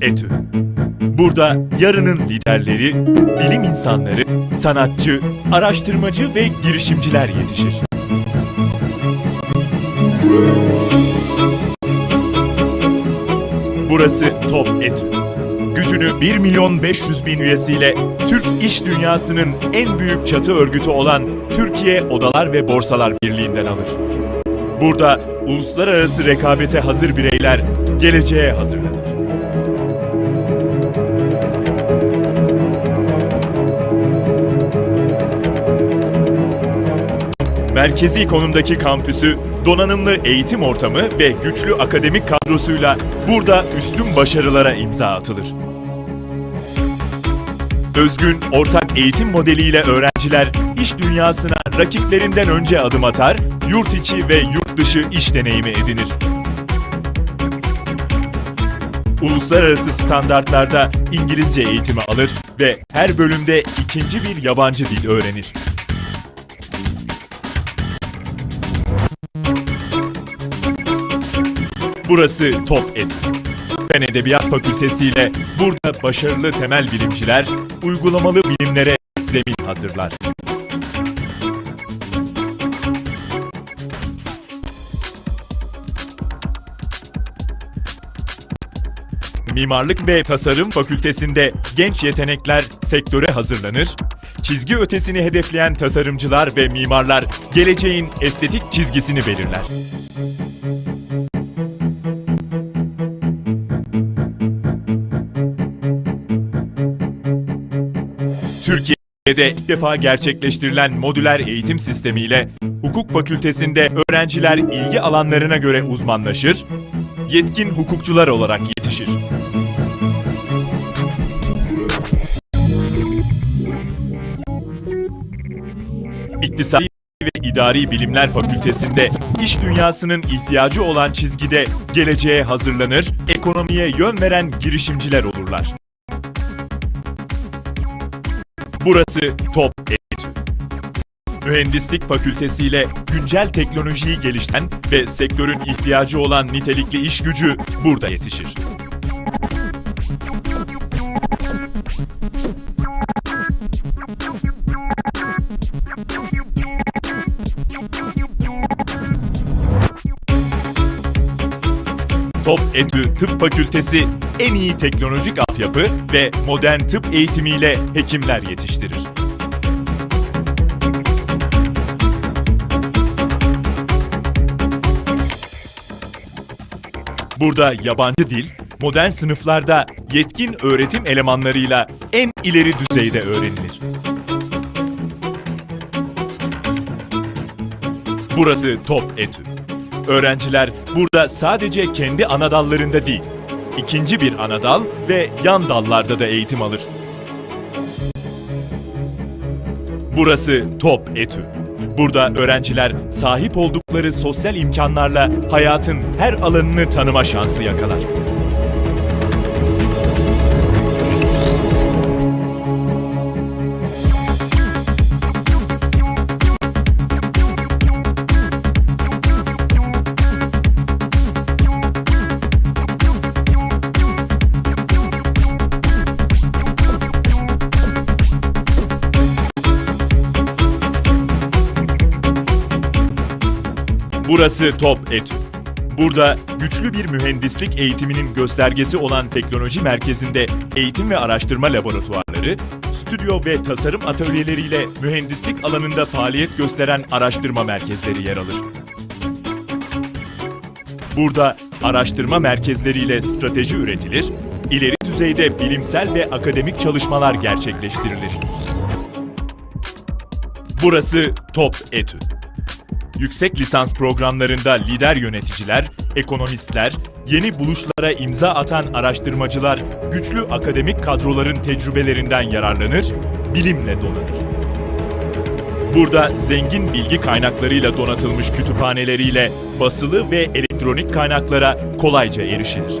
ETÜ. Burada yarının liderleri, bilim insanları, sanatçı, araştırmacı ve girişimciler yetişir. Burası Top ETÜ. Gücünü 1 milyon 500 bin üyesiyle Türk iş dünyasının en büyük çatı örgütü olan Türkiye Odalar ve Borsalar Birliği'nden alır. Burada uluslararası rekabete hazır bireyler geleceğe hazırlanır. Merkezi konumdaki kampüsü, donanımlı eğitim ortamı ve güçlü akademik kadrosuyla burada üstün başarılara imza atılır. Özgün ortak eğitim modeliyle öğrenciler iş dünyasına rakiplerinden önce adım atar, yurt içi ve yurt dışı iş deneyimi edinir. Uluslararası standartlarda İngilizce eğitimi alır ve her bölümde ikinci bir yabancı dil öğrenir. Burası Top Edu. Fen Edebiyat Fakültesi ile burada başarılı temel bilimciler uygulamalı bilimlere zemin hazırlar. Mimarlık ve Tasarım Fakültesinde genç yetenekler sektöre hazırlanır, çizgi ötesini hedefleyen tasarımcılar ve mimarlar geleceğin estetik çizgisini belirler. Türkiye'de ilk defa gerçekleştirilen modüler eğitim sistemiyle hukuk fakültesinde öğrenciler ilgi alanlarına göre uzmanlaşır, yetkin hukukçular olarak yetişir. İktisadi ve İdari Bilimler Fakültesinde iş dünyasının ihtiyacı olan çizgide geleceğe hazırlanır, ekonomiye yön veren girişimciler olurlar. Burası Top Eğitim. Mühendislik Fakültesi ile güncel teknolojiyi geliştiren ve sektörün ihtiyacı olan nitelikli iş gücü burada yetişir. Etü Tıp Fakültesi en iyi teknolojik altyapı ve modern tıp eğitimiyle hekimler yetiştirir. Burada yabancı dil, modern sınıflarda yetkin öğretim elemanlarıyla en ileri düzeyde öğrenilir. Burası Top Etü. Öğrenciler burada sadece kendi ana dallarında değil, ikinci bir ana dal ve yan dallarda da eğitim alır. Burası Top Etü. Burada öğrenciler sahip oldukları sosyal imkanlarla hayatın her alanını tanıma şansı yakalar. Burası Top Etü. Burada güçlü bir mühendislik eğitiminin göstergesi olan teknoloji merkezinde eğitim ve araştırma laboratuvarları, stüdyo ve tasarım atölyeleriyle mühendislik alanında faaliyet gösteren araştırma merkezleri yer alır. Burada araştırma merkezleriyle strateji üretilir, ileri düzeyde bilimsel ve akademik çalışmalar gerçekleştirilir. Burası Top Etü. Yüksek lisans programlarında lider yöneticiler, ekonomistler, yeni buluşlara imza atan araştırmacılar güçlü akademik kadroların tecrübelerinden yararlanır, bilimle donanır. Burada zengin bilgi kaynaklarıyla donatılmış kütüphaneleriyle basılı ve elektronik kaynaklara kolayca erişilir.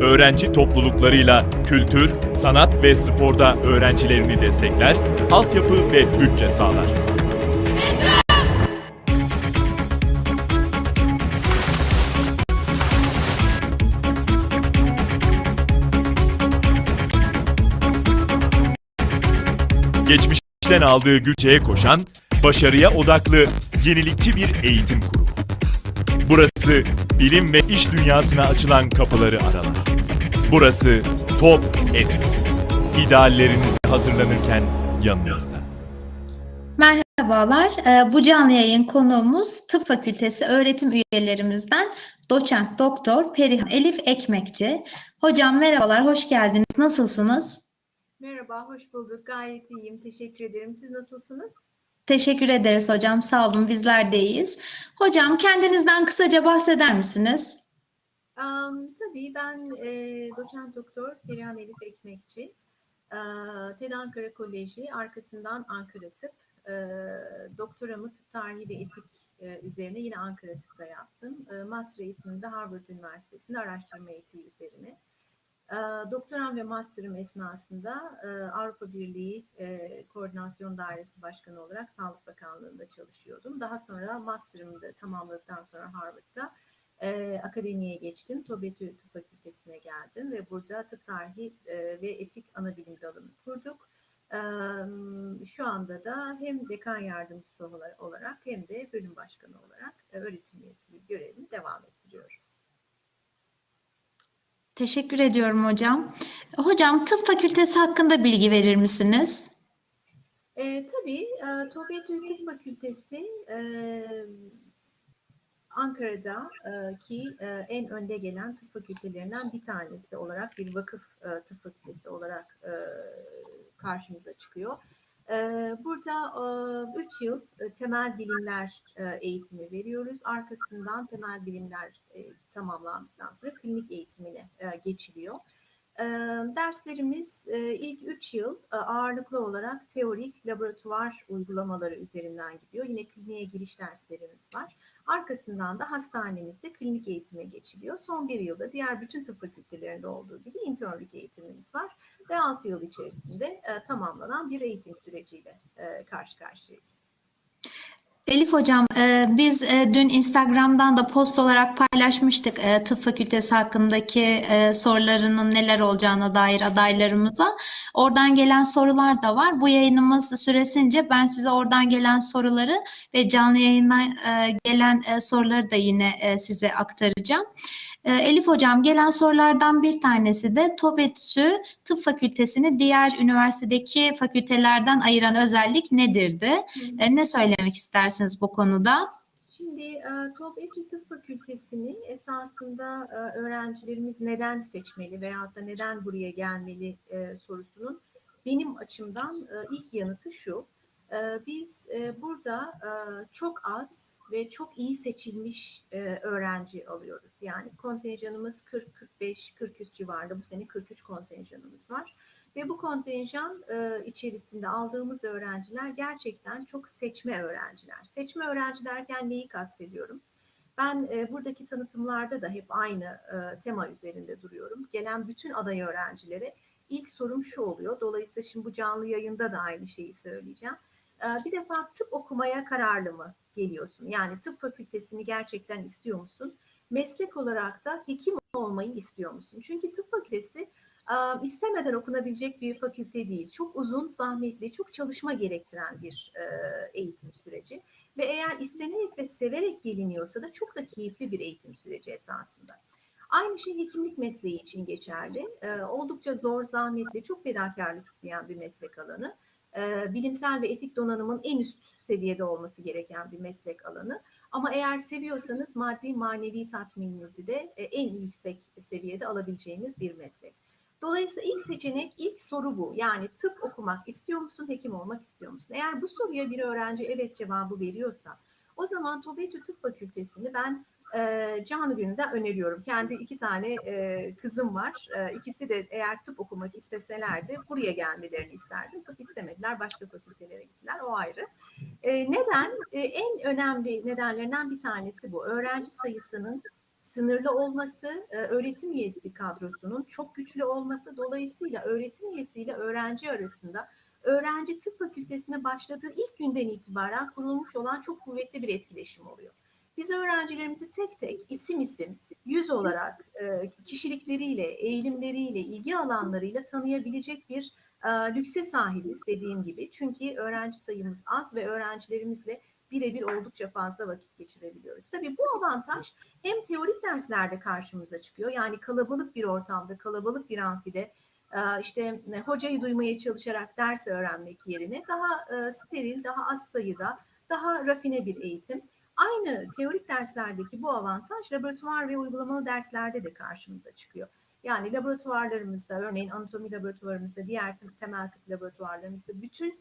Öğrenci topluluklarıyla kültür, sanat ve sporda öğrencilerini destekler, altyapı ve bütçe sağlar. Geçmişten aldığı güçeye koşan, başarıya odaklı, yenilikçi bir eğitim kurumu. Burası bilim ve iş dünyasına açılan kapıları aralar. Burası Top Edu. İdeallerinizi hazırlanırken yanınızda. Merhabalar. Ee, Bu canlı yayın konuğumuz Tıp Fakültesi öğretim üyelerimizden doçent doktor Perihan Elif Ekmekçi. Hocam merhabalar, hoş geldiniz. Nasılsınız? Merhaba, hoş bulduk. Gayet iyiyim. Teşekkür ederim. Siz nasılsınız? Teşekkür ederiz hocam. Sağ olun, bizler de iyiyiz. Hocam kendinizden kısaca bahseder misiniz? Am, tabii ben e, doçent doktor Perihan Elif Ekmekçi. E, TED Ankara Koleji, arkasından Ankara Tıp. E, doktoramı tıp tarihi ve etik e, üzerine yine Ankara Tıp'ta yaptım. E, master eğitimimi de Harvard Üniversitesi'nde araştırma etiği üzerine. E, doktoram ve master'ım esnasında e, Avrupa Birliği e, Koordinasyon Dairesi Başkanı olarak Sağlık Bakanlığı'nda çalışıyordum. Daha sonra master'ımı da tamamladıktan sonra Harvard'da e, akademiye geçtim. TOBETÜ Tıp Fakültesi'ne geldim ve burada tıp tarihi ve etik ana bilim dalını kurduk. E, şu anda da hem dekan yardımcısı ola- olarak hem de bölüm başkanı olarak öğretim üyesi görevimi devam ettiriyorum. Teşekkür ediyorum hocam. Hocam tıp fakültesi hakkında bilgi verir misiniz? E, tabii e, TOBETÜ Tıp Fakültesi e, Ankara'da e, e, en önde gelen tıp fakültelerinden bir tanesi olarak bir vakıf e, tıp fakültesi olarak e, karşımıza çıkıyor. Burada 3 yıl temel bilimler eğitimi veriyoruz. Arkasından temel bilimler tamamlandıktan sonra klinik eğitimine geçiliyor. Derslerimiz ilk 3 yıl ağırlıklı olarak teorik laboratuvar uygulamaları üzerinden gidiyor. Yine kliniğe giriş derslerimiz var. Arkasından da hastanemizde klinik eğitime geçiliyor. Son bir yılda diğer bütün tıp fakültelerinde olduğu gibi internlük eğitimimiz var. Ve 6 yıl içerisinde e, tamamlanan bir eğitim süreciyle e, karşı karşıyayız. Elif hocam, e, biz e, dün Instagram'dan da post olarak paylaşmıştık e, tıp fakültesi hakkındaki sorularının neler olacağına dair adaylarımıza. Oradan gelen sorular da var. Bu yayınımız süresince ben size oradan gelen soruları ve canlı yayından e, gelen soruları da yine size aktaracağım. Elif hocam gelen sorulardan bir tanesi de TOBETÜ Tıp Fakültesini diğer üniversitedeki fakültelerden ayıran özellik nedirdi? E, Ne söylemek istersiniz bu konuda? Şimdi e, TOBETÜ Tıp Fakültesini esasında e, öğrencilerimiz neden seçmeli veyahut da neden buraya gelmeli e, sorusunun benim açımdan ilk yanıtı şu. Biz burada çok az ve çok iyi seçilmiş öğrenci alıyoruz. Yani kontenjanımız 40, 45, 43 civarında. Bu sene 43 kontenjanımız var. Ve bu kontenjan e, içerisinde aldığımız öğrenciler gerçekten çok seçme öğrenciler. Seçme öğrenci derken neyi kastediyorum? Ben e, buradaki tanıtımlarda da hep aynı e, tema üzerinde duruyorum. Gelen bütün aday öğrencilere ilk sorum şu oluyor. Dolayısıyla şimdi bu canlı yayında da aynı şeyi söyleyeceğim. E, bir defa tıp okumaya kararlı mı geliyorsun? Yani tıp fakültesini gerçekten istiyor musun? Meslek olarak da hekim olmayı istiyor musun? Çünkü tıp fakültesi istemeden okunabilecek bir fakülte değil. Çok uzun, zahmetli, çok çalışma gerektiren bir e, eğitim süreci. Ve eğer istenerek ve severek geliniyorsa da çok da keyifli bir eğitim süreci esasında. Aynı şey hekimlik mesleği için geçerli. E, oldukça zor, zahmetli, çok fedakarlık isteyen bir meslek alanı. E, bilimsel ve etik donanımın en üst seviyede olması gereken bir meslek alanı. Ama eğer seviyorsanız maddi manevi tatmininizi de en yüksek seviyede alabileceğiniz bir meslek. Dolayısıyla ilk seçenek, ilk soru bu. Yani tıp okumak istiyor musun, hekim olmak istiyor musun? Eğer bu soruya bir öğrenci evet cevabı veriyorsa, o zaman TOBETÜ Tıp Fakültesini ben e, canı gönülden öneriyorum. Kendi iki tane e, kızım var. E, ikisi de eğer tıp okumak isteselerdi buraya gelmelerini isterdim. Tıp istemediler, başka fakültelere gittiler. O ayrı. E, neden? E, en önemli nedenlerinden bir tanesi bu. Öğrenci sayısının sınırlı olması, e, öğretim üyesi kadrosunun çok güçlü olması dolayısıyla öğretim üyesiyle öğrenci arasında öğrenci tıp fakültesine başladığı ilk günden itibaren kurulmuş olan çok kuvvetli bir etkileşim oluyor. Biz öğrencilerimizi tek tek isim isim, yüz olarak e, kişilikleriyle, eğilimleriyle, ilgi alanlarıyla tanıyabilecek bir e, lükse sahibiz dediğim gibi. Çünkü öğrenci sayımız az ve öğrencilerimizle birebir oldukça fazla vakit geçirebiliyoruz. Tabii bu avantaj hem teorik derslerde karşımıza çıkıyor. Yani kalabalık bir ortamda, kalabalık bir amfide e, işte e, hocayı duymaya çalışarak ders öğrenmek yerine daha e, steril, daha az sayıda, daha rafine bir eğitim. Aynı teorik derslerdeki bu avantaj laboratuvar ve uygulamalı derslerde de karşımıza çıkıyor. Yani laboratuvarlarımızda, örneğin anatomi laboratuvarımızda, diğer temel tıp laboratuvarlarımızda bütün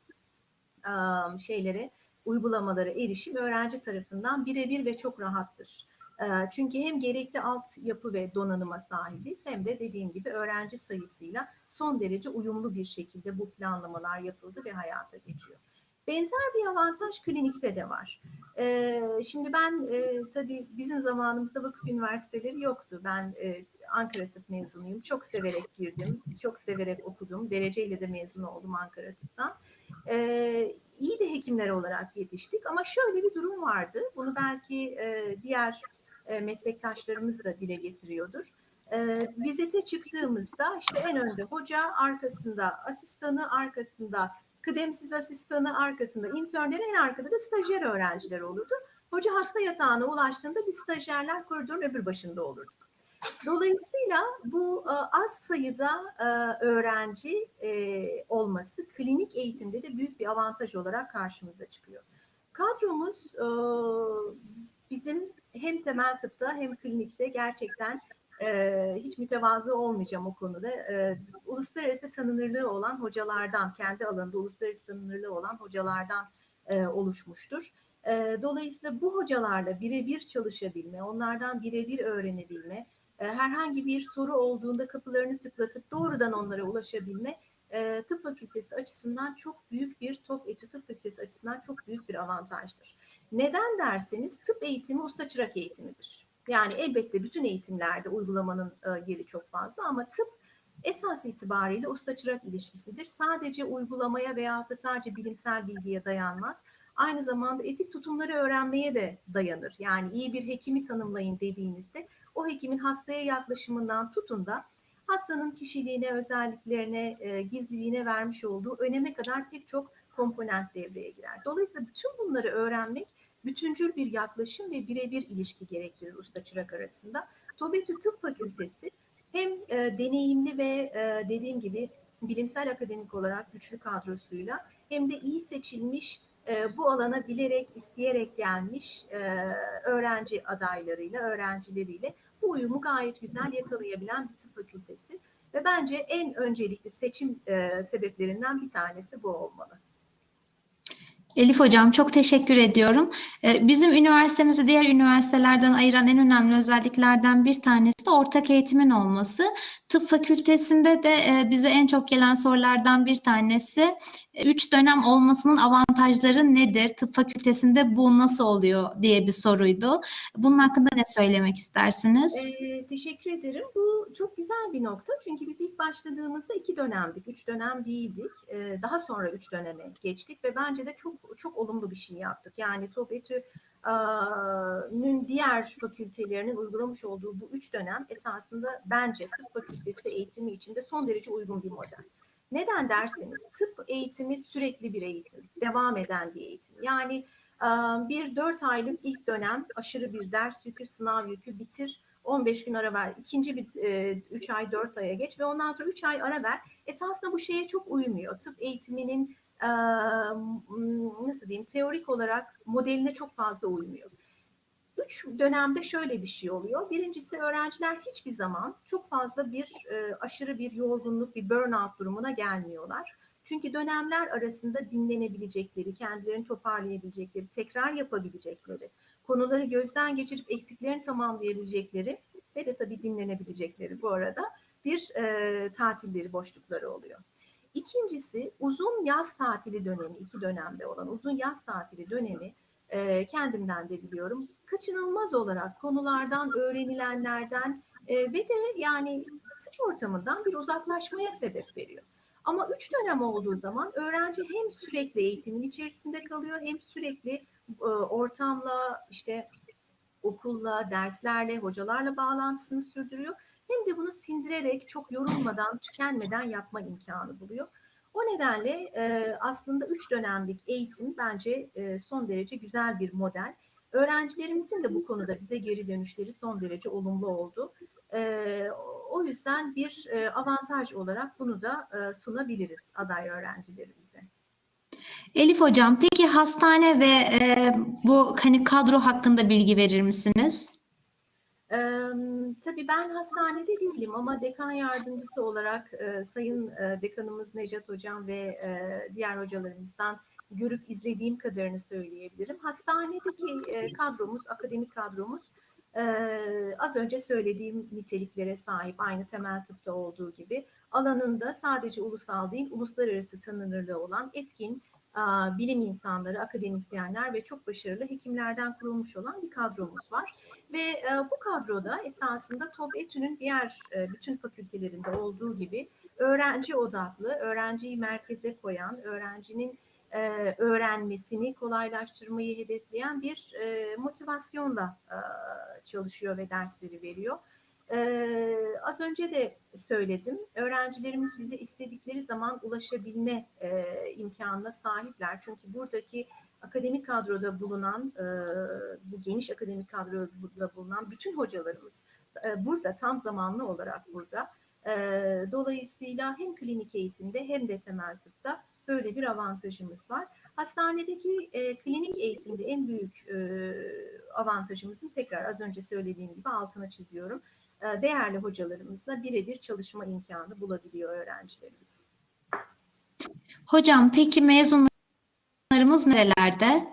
şeylere, uygulamalara erişim öğrenci tarafından birebir ve çok rahattır. Ee, Çünkü hem gerekli altyapı ve donanıma sahibiz hem de dediğim gibi öğrenci sayısıyla son derece uyumlu bir şekilde bu planlamalar yapıldı ve hayata geçiyor. Benzer bir avantaj klinikte de var. Ee, Şimdi ben e, tabii bizim zamanımızda vakıf üniversiteleri yoktu. Ben e, Ankara Tıp mezunuyum. Çok severek girdim, çok severek okudum. Dereceyle de mezun oldum Ankara Tıp'tan. Ee, iyi de hekimler olarak yetiştik ama şöyle bir durum vardı. Bunu belki e, diğer e, meslektaşlarımız da dile getiriyordur. E, vizite çıktığımızda işte en önde hoca, arkasında asistanı, arkasında kıdemsiz asistanı, arkasında internleri, en arkada da stajyer öğrenciler olurdu. Hoca hasta yatağına ulaştığında biz stajyerler koridorun öbür başında olurduk. Dolayısıyla bu e, az sayıda e, öğrenci e, olması klinik eğitimde de büyük bir avantaj olarak karşımıza çıkıyor. Kadromuz bizim hem temel tıpta hem klinikte gerçekten hiç mütevazı olmayacağım o konuda. Uluslararası tanınırlığı olan hocalardan, kendi alanında uluslararası tanınırlığı olan hocalardan oluşmuştur. Dolayısıyla bu hocalarla birebir çalışabilme, onlardan birebir öğrenebilme, herhangi bir soru olduğunda kapılarını tıklatıp doğrudan onlara ulaşabilme e, tıp fakültesi açısından çok büyük bir top etü tıp fakültesi açısından çok büyük bir avantajdır. Neden derseniz tıp eğitimi usta çırak eğitimidir. Yani elbette bütün eğitimlerde uygulamanın e, yeri çok fazla ama tıp esas itibariyle usta çırak ilişkisidir. Sadece uygulamaya veya da sadece bilimsel bilgiye dayanmaz. Aynı zamanda etik tutumları öğrenmeye de dayanır. Yani iyi bir hekimi tanımlayın dediğinizde o hekimin hastaya yaklaşımından tutun da hastanın kişiliğine, özelliklerine, e, gizliliğine vermiş olduğu öneme kadar pek çok komponent devreye girer. Dolayısıyla bütün bunları öğrenmek bütüncül bir yaklaşım ve birebir ilişki gerektirir usta çırak arasında. TOBETÜ Tıp Fakültesi hem e, deneyimli ve e, dediğim gibi bilimsel akademik olarak güçlü kadrosuyla hem de iyi seçilmiş e, bu alana bilerek, isteyerek gelmiş e, öğrenci adaylarıyla, öğrencileriyle bu uyumu gayet güzel yakalayabilen bir tıp fakültesi. Ve bence en öncelikli seçim e, sebeplerinden bir tanesi bu olmalı. Elif Hocam çok teşekkür ediyorum. Ee, Bizim üniversitemizi diğer üniversitelerden ayıran en önemli özelliklerden bir tanesi de ortak eğitimin olması. Tıp fakültesinde de e, bize en çok gelen sorulardan bir tanesi e, üç dönem olmasının avantajları nedir? Tıp fakültesinde bu nasıl oluyor diye bir soruydu. Bunun hakkında ne söylemek istersiniz? Ee, teşekkür ederim. Bu çok güzel bir nokta. Çünkü biz ilk başladığımızda iki dönemdik, üç dönem değildik. Ee, daha sonra üç döneme geçtik ve bence de çok olumlu bir şey yaptık. Yani TOBETÜ'nün diğer fakültelerinin uygulamış olduğu bu üç dönem esasında bence tıp fakültesi eğitimi için de son derece uygun bir model. Neden derseniz tıp eğitimi sürekli bir eğitim, devam eden bir eğitim. Yani e, bir dört aylık ilk dönem aşırı bir ders yükü, sınav yükü bitir, 15 gün ara ver, ikinci bir 3 ay 4 aya geç ve ondan sonra 3 ay ara ver. Esasında bu şeye çok uymuyor. Tıp eğitiminin nasıl diyeyim teorik olarak modeline çok fazla uymuyor. Üç dönemde şöyle bir şey oluyor. Birincisi öğrenciler hiçbir zaman çok fazla bir aşırı bir yorgunluk, bir burnout durumuna gelmiyorlar. Çünkü dönemler arasında dinlenebilecekleri, kendilerini toparlayabilecekleri, tekrar yapabilecekleri, konuları gözden geçirip eksiklerini tamamlayabilecekleri ve de tabii dinlenebilecekleri bu arada bir e, tatilleri, boşlukları oluyor. İkincisi uzun yaz tatili dönemi, iki dönemde olan uzun yaz tatili dönemi e, kendimden de biliyorum. Kaçınılmaz olarak konulardan, öğrenilenlerden e, ve de yani tıp ortamından bir uzaklaşmaya sebep veriyor. Ama üç dönem olduğu zaman öğrenci hem sürekli eğitimin içerisinde kalıyor hem sürekli e, ortamla işte okulla, derslerle, hocalarla bağlantısını sürdürüyor. Hem de bunu sindirerek çok yorulmadan, tükenmeden yapma imkanı buluyor. O nedenle e, aslında üç dönemlik eğitim bence e, son derece güzel bir model. Öğrencilerimizin de bu konuda bize geri dönüşleri son derece olumlu oldu. E, o yüzden bir e, avantaj olarak bunu da e, sunabiliriz aday öğrencilerimize. Elif Hocam, peki hastane ve e, bu hani kadro hakkında bilgi verir misiniz? Ee, tabii ben hastanede değilim ama dekan yardımcısı olarak e, Sayın e, Dekanımız Necat Hocam ve e, diğer hocalarımızdan görüp izlediğim kadarını söyleyebilirim. Hastanedeki e, kadromuz, akademik kadromuz e, az önce söylediğim niteliklere sahip aynı temel tıpta olduğu gibi alanında sadece ulusal değil uluslararası tanınırlığı olan etkin a, bilim insanları, akademisyenler ve çok başarılı hekimlerden kurulmuş olan bir kadromuz var. Ve e, bu kadroda esasında TOBETÜ'nün diğer e, bütün fakültelerinde olduğu gibi öğrenci odaklı, öğrenciyi merkeze koyan, öğrencinin e, öğrenmesini kolaylaştırmayı hedefleyen bir motivasyonla çalışıyor ve dersleri veriyor. Az önce de söyledim. Öğrencilerimiz bize istedikleri zaman ulaşabilme e, imkanına sahipler. Çünkü buradaki akademik kadroda bulunan, e, bu geniş akademik kadroda bulunan bütün hocalarımız e, burada tam zamanlı olarak burada. E, dolayısıyla hem klinik eğitimde hem de temel tıpta böyle bir avantajımız var. Hastanedeki klinik eğitimde en büyük avantajımızın tekrar az önce söylediğim gibi altına çiziyorum. Değerli hocalarımızla birebir çalışma imkanı bulabiliyor öğrencilerimiz. Hocam, peki mezunlarımız nerelerde?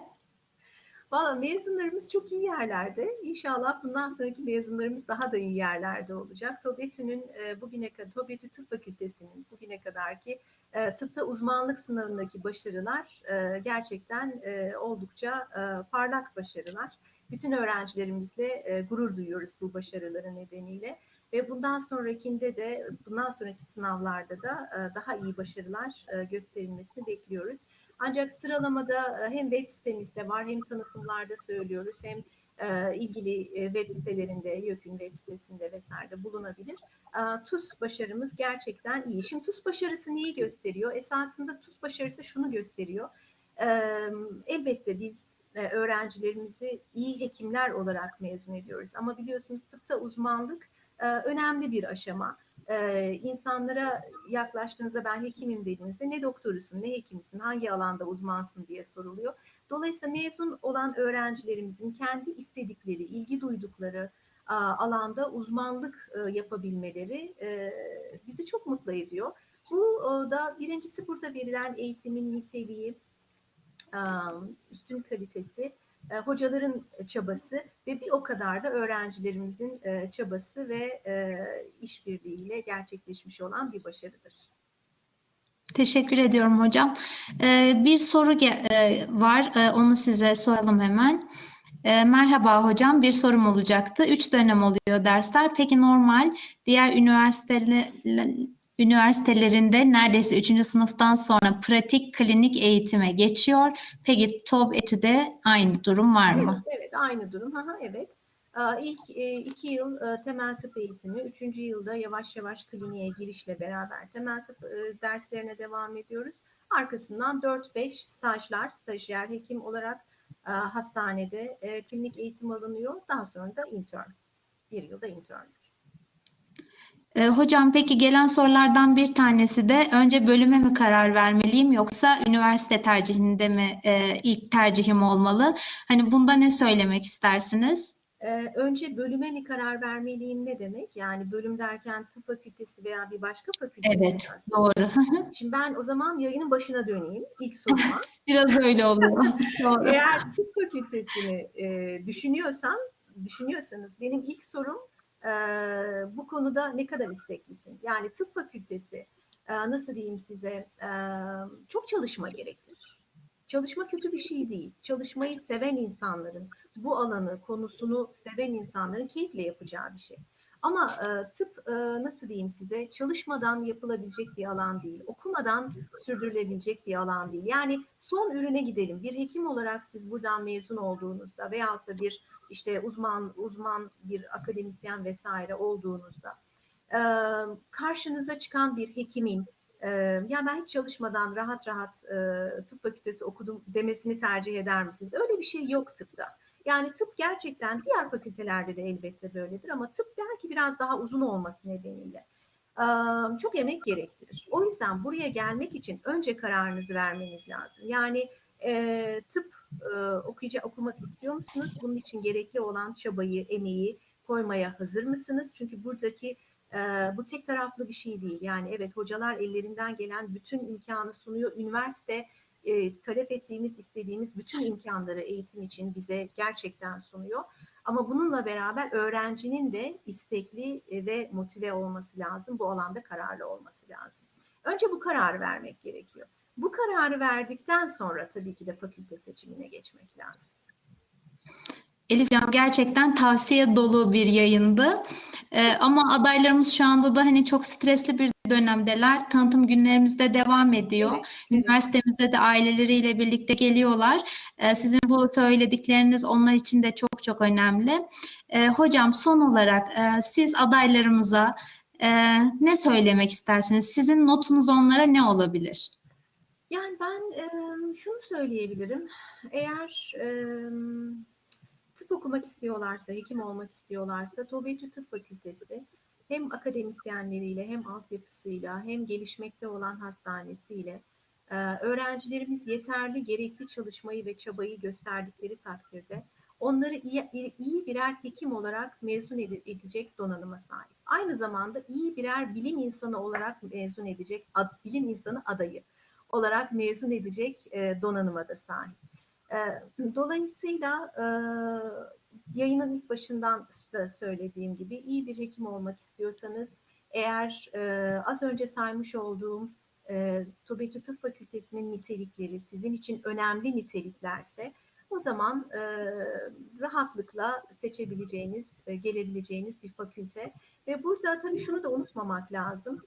Valla mezunlarımız çok iyi yerlerde. İnşallah bundan sonraki mezunlarımız daha da iyi yerlerde olacak. TOBETÜ'nün e, bugüne kadar, TOBETÜ Tıp Fakültesi'nin bugüne kadarki e, tıpta uzmanlık sınavındaki başarılar e, gerçekten oldukça parlak başarılar. Bütün öğrencilerimizle gurur duyuyoruz bu başarıları nedeniyle. Ve bundan sonrakinde de, bundan sonraki sınavlarda da daha iyi başarılar gösterilmesini bekliyoruz. Ancak sıralamada e, hem web sitemizde var hem tanıtımlarda söylüyoruz hem e, ilgili e, web sitelerinde, YÖK'ün web sitesinde vesaire bulunabilir. TUS başarımız gerçekten iyi. Şimdi TUS başarısı neyi gösteriyor? Esasında TUS başarısı şunu gösteriyor. Elbette biz öğrencilerimizi iyi hekimler olarak mezun ediyoruz. Ama biliyorsunuz tıpta uzmanlık önemli bir aşama. E, insanlara yaklaştığınızda ben hekimim dediğinizde ne doktorusun, ne hekimsin, hangi alanda uzmansın diye soruluyor. Dolayısıyla mezun olan öğrencilerimizin kendi istedikleri, ilgi duydukları alanda uzmanlık yapabilmeleri bizi çok mutlu ediyor. Bu da birincisi burada verilen eğitimin niteliği, üstün kalitesi, e, hocaların çabası ve bir o kadar da öğrencilerimizin e, çabası ve e, işbirliğiyle gerçekleşmiş olan bir başarıdır. Teşekkür ediyorum hocam. Bir soru var, onu size soralım hemen. Merhaba hocam, bir sorum olacaktı. Üç dönem oluyor dersler. Peki normal diğer üniversiteler üniversitelerinde neredeyse 3. sınıftan sonra pratik klinik eğitime geçiyor. Peki TOB etüde aynı durum var mı? Evet, evet aynı durum. Aha, evet. İlk e, iki yıl e, temel tıp eğitimi, üçüncü yılda yavaş yavaş kliniğe girişle beraber temel tıp e, derslerine devam ediyoruz. Arkasından 4-5 stajlar, stajyer hekim olarak hastanede klinik eğitim alınıyor. Daha sonra da intern, bir yılda intern. E, hocam peki gelen sorulardan bir tanesi de önce bölüme mi karar vermeliyim yoksa üniversite tercihinde mi e, ilk tercihim olmalı? Hani bunda ne söylemek istersiniz? Ee, önce bölüme mi karar vermeliyim ne demek? Yani bölüm derken tıp fakültesi veya bir başka fakülte. Evet, doğru. Şimdi ben o zaman yayının başına döneyim ilk soruma. Biraz öyle oluyor. doğru. Eğer tıp fakültesini e, düşünüyorsan, düşünüyorsanız benim ilk sorum e, bu konuda ne kadar isteklisin? Yani tıp fakültesi e, nasıl diyeyim size e, çok çalışma gerektirir. Çalışma kötü bir şey değil. Çalışmayı seven insanların, bu alanı, konusunu seven insanların keyifle yapacağı bir şey. Ama e, tıp e, nasıl diyeyim size çalışmadan yapılabilecek bir alan değil. Okumadan sürdürülebilecek bir alan değil. Yani son ürüne gidelim. Bir hekim olarak siz buradan mezun olduğunuzda veyahut da bir işte uzman uzman bir akademisyen vesaire olduğunuzda e, karşınıza çıkan bir hekimin Ee, ya ben hiç çalışmadan rahat rahat e, tıp fakültesi okudum demesini tercih eder misiniz? Öyle bir şey yok tıpta. Yani tıp gerçekten diğer fakültelerde de elbette böyledir ama tıp belki biraz daha uzun olması nedeniyle e, çok emek gerektirir. O yüzden buraya gelmek için önce kararınızı vermeniz lazım. Yani e, tıp e, okuyacak okumak istiyor musunuz? Bunun için gerekli olan çabayı, emeği koymaya hazır mısınız? Çünkü buradaki e, bu tek taraflı bir şey değil. Yani evet hocalar ellerinden gelen bütün imkanı sunuyor. Üniversite e, talep ettiğimiz, istediğimiz bütün imkanları eğitim için bize gerçekten sunuyor. Ama bununla beraber öğrencinin de istekli e, ve motive olması lazım. Bu alanda kararlı olması lazım. Önce bu kararı vermek gerekiyor. Bu kararı verdikten sonra tabii ki de fakülte seçimine geçmek lazım. Elif Hocam gerçekten tavsiye dolu bir yayındı. Ee, ama adaylarımız şu anda da hani çok stresli bir dönemdeler. Tanıtım günlerimiz de devam ediyor. Evet, Üniversitemize de aileleriyle birlikte geliyorlar. Ee, sizin bu söyledikleriniz onlar için de çok çok önemli. Ee, hocam son olarak e, siz adaylarımıza e, ne söylemek istersiniz? Sizin notunuz onlara ne olabilir? Yani ben e, şunu söyleyebilirim. Eğer e, tıp okumak istiyorlarsa, hekim olmak istiyorlarsa TOBİTÜ Tıp Fakültesi hem akademisyenleriyle hem altyapısıyla hem gelişmekte olan hastanesiyle e, öğrencilerimiz yeterli gerekli çalışmayı ve çabayı gösterdikleri takdirde onları iyi, iyi birer hekim olarak mezun ede- edecek donanıma sahip. Aynı zamanda iyi birer bilim insanı olarak mezun edecek, ad- bilim insanı adayı olarak mezun edecek e, donanıma da sahip. E, dolayısıyla e, yayının ilk başından da söylediğim gibi iyi bir hekim olmak istiyorsanız eğer e, az önce saymış olduğum e, TOBİTÜ Tıp Fakültesi'nin nitelikleri sizin için önemli niteliklerse o zaman e, rahatlıkla seçebileceğiniz, e, gelebileceğiniz bir fakülte. Ve burada tabii şunu da unutmamak lazım.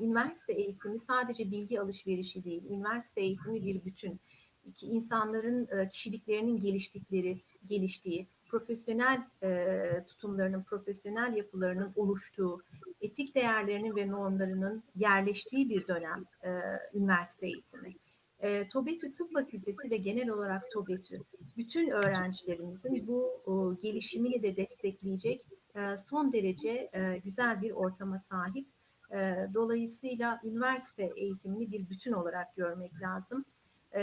Üniversite eğitimi sadece bilgi alışverişi değil, üniversite eğitimi bir bütün. İki insanların e, kişiliklerinin geliştikleri, geliştiği, profesyonel e, tutumlarının, profesyonel yapılarının oluştuğu, etik değerlerinin ve normlarının yerleştiği bir dönem e, üniversite eğitimi. E, TOBİTÜ Tıp Fakültesi ve genel olarak TOBİTÜ bütün öğrencilerimizin bu o, gelişimini de destekleyecek e, son derece e, güzel bir ortama sahip. E, dolayısıyla üniversite eğitimini bir bütün olarak görmek lazım. E,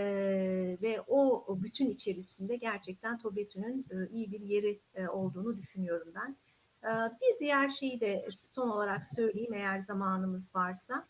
ve o, o bütün içerisinde gerçekten TOBİTÜ'nün e, iyi bir yeri e, olduğunu düşünüyorum ben. E, bir diğer şeyi de son olarak söyleyeyim eğer zamanımız varsa.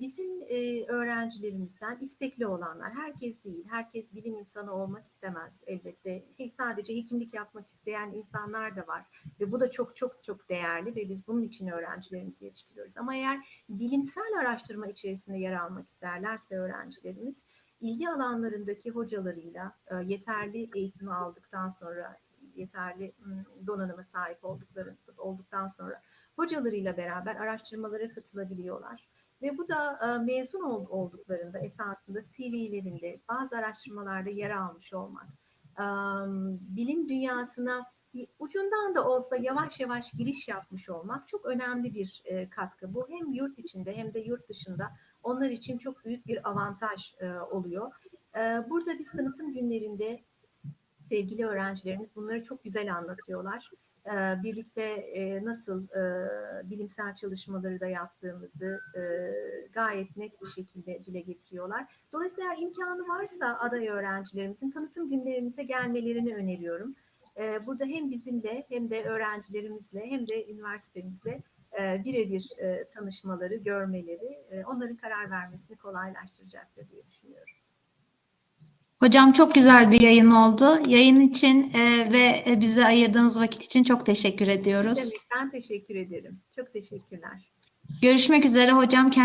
Bizim öğrencilerimizden istekli olanlar, herkes değil, herkes bilim insanı olmak istemez elbette. Sadece hekimlik yapmak isteyen insanlar da var ve bu da çok çok çok değerli ve biz bunun için öğrencilerimizi yetiştiriyoruz. Ama eğer bilimsel araştırma içerisinde yer almak isterlerse öğrencilerimiz ilgi alanlarındaki hocalarıyla e, yeterli eğitimi aldıktan sonra yeterli donanıma sahip oldukları olduktan sonra hocalarıyla beraber araştırmalara katılabiliyorlar. Ve bu da e, mezun ol- olduklarında esasında CV'lerinde bazı araştırmalarda yer almış olmak, bilim dünyasına ucundan da olsa yavaş yavaş giriş yapmış olmak çok önemli bir e, katkı. Bu hem yurt içinde hem de yurt dışında onlar için çok büyük bir avantaj e, oluyor. Burada biz tanıtım günlerinde sevgili öğrencilerimiz bunları çok güzel anlatıyorlar. E, birlikte e, nasıl e, bilimsel çalışmaları da yaptığımızı gayet net bir şekilde dile getiriyorlar. Dolayısıyla imkanı varsa aday öğrencilerimizin tanıtım günlerimize gelmelerini öneriyorum. Burada hem bizimle hem de öğrencilerimizle hem de üniversitemizle birebir tanışmaları, görmeleri onların karar vermesini kolaylaştıracaktır diye düşünüyorum. Hocam çok güzel bir yayın oldu. Yayın için e, ve bize ayırdığınız vakit için çok teşekkür ediyoruz. Demek ben teşekkür ederim. Çok teşekkürler. Görüşmek üzere hocam. Kendinize